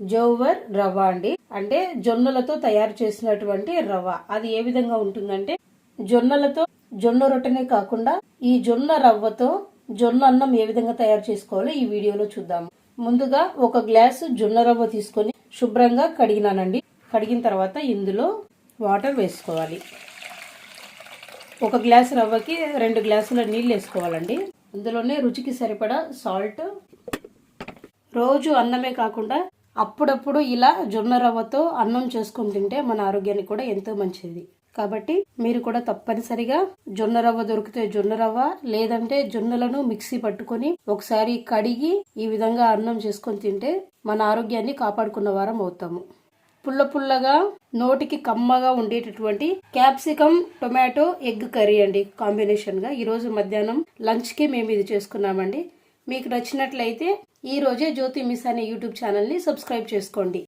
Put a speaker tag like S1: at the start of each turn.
S1: జోవర్ రవ్వ అండి. అంటే జొన్నలతో తయారు చేసినటువంటి రవ్వ. అది ఏ విధంగా ఉంటుందంటే జొన్నలతో జొన్న రొట్టెనే కాకుండా ఈ జొన్న రవ్వతో జొన్న అన్నం ఏ విధంగా తయారు చేసుకోవాలో ఈ వీడియోలో చూద్దాము ముందుగా ఒక గ్లాసు జొన్న రవ్వ తీసుకొని శుభ్రంగా కడిగినానండి. కడిగిన తర్వాత ఇందులో వాటర్ వేసుకోవాలి. ఒక గ్లాస్ రవ్వకి రెండు గ్లాసుల నీళ్ళు వేసుకోవాలండి. అందులోనే రుచికి సరిపడా సాల్ట్. రోజు అన్నమే కాకుండా అప్పుడప్పుడు ఇలా జొన్న రవ్వతో అన్నం చేసుకుని తింటే మన ఆరోగ్యానికి కూడా ఎంతో మంచిది. కాబట్టి మీరు కూడా తప్పనిసరిగా జొన్న రవ్వ దొరికితే జొన్న రవ్వ లేదంటే జొన్నలను మిక్సీ పట్టుకొని ఒకసారి కడిగి ఈ విధంగా అన్నం చేసుకొని తింటే మన ఆరోగ్యాన్ని కాపాడుకున్న వారం అవుతాము. పుల్ల పుల్లగా నోటికి కమ్మగా ఉండేటటువంటి క్యాప్సికమ్ టొమాటో ఎగ్ కర్రీ అండి కాంబినేషన్గా. ఈరోజు మధ్యాహ్నం లంచ్కి మేము ఇది చేసుకున్నామండి. మీకు నచ్చినట్లయితే ఈరోజే జ్యోతి మిస్ అనే యూట్యూబ్ ఛానల్ని సబ్స్క్రైబ్ చేసుకోండి.